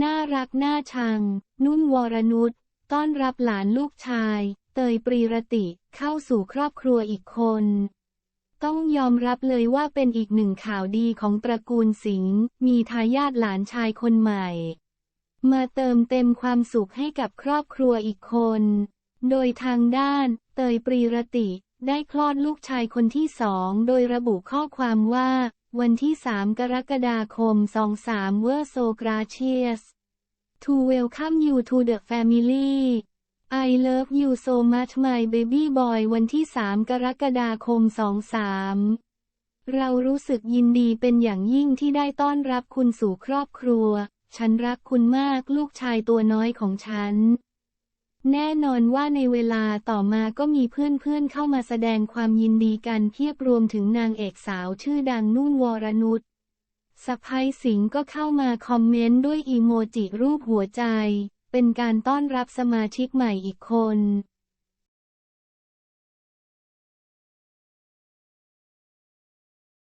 น่ารักน่าชัง นุ่นวรนุชต้อนรับหลานลูกชาย เตยปรีรติเข้าสู่ครอบครัวอีกคน ต้องยอมรับเลยว่าเป็นอีกหนึ่งข่าวดีของตระกูลสิงห์มีทายาทหลานชายคนใหม่ มาเติมเต็มความสุขให้กับครอบครัวอีกคน โดยทางด้าน เตยปรีรติได้คลอดลูกชายคนที่สองโดยระบุข้อความว่า วันที่ 3 กรกฎาคม 23 We're so gracious to welcome you to the family I love you so much my baby boy วันที่ 3 กรกฎาคม 23 เรารู้สึกยินดีเป็นอย่างยิ่งที่ได้ต้อนรับคุณสู่ครอบครัว ฉันรักคุณมากลูกชายตัวน้อยของฉัน แน่นอนว่าในเวลาต่อมาก็มีเพื่อนๆเข้ามาแสดงความยินดีกันเพียบรวมถึงนางเอกสาวชื่อดังนุ่นวรนุชสะพ้ยสิงห์ก็เข้ามาคอมเมนต์ด้วยอีโมจิรูปหัวใจ เป็นการต้อนรับสมาชิกใหม่อีกคน